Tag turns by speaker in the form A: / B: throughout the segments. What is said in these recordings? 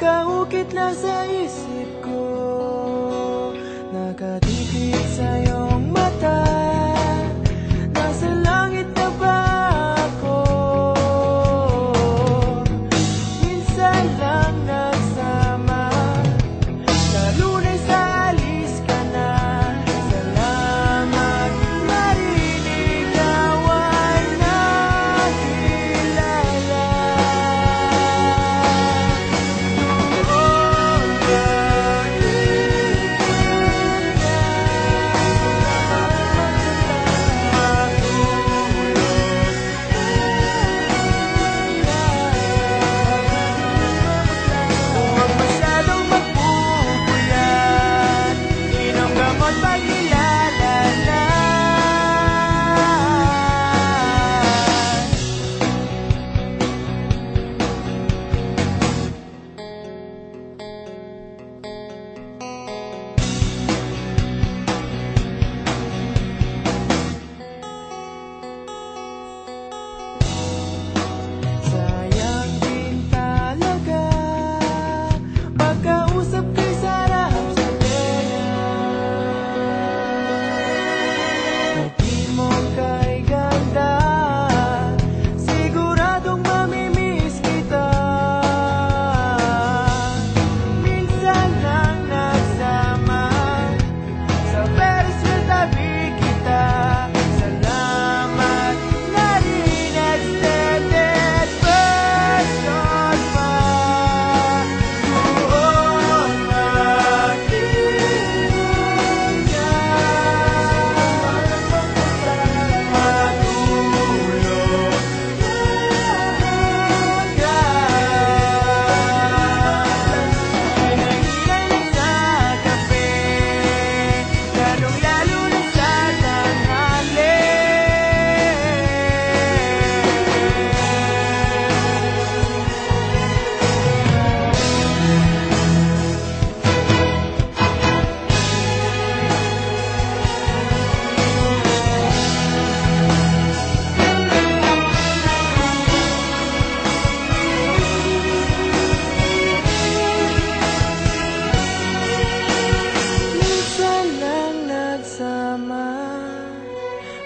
A: Ikaw ukit sa isip ko.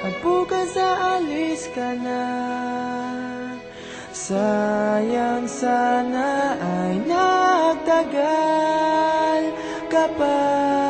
A: At bukas aalis ka na. Sayang sana ay nagtagal ka pa.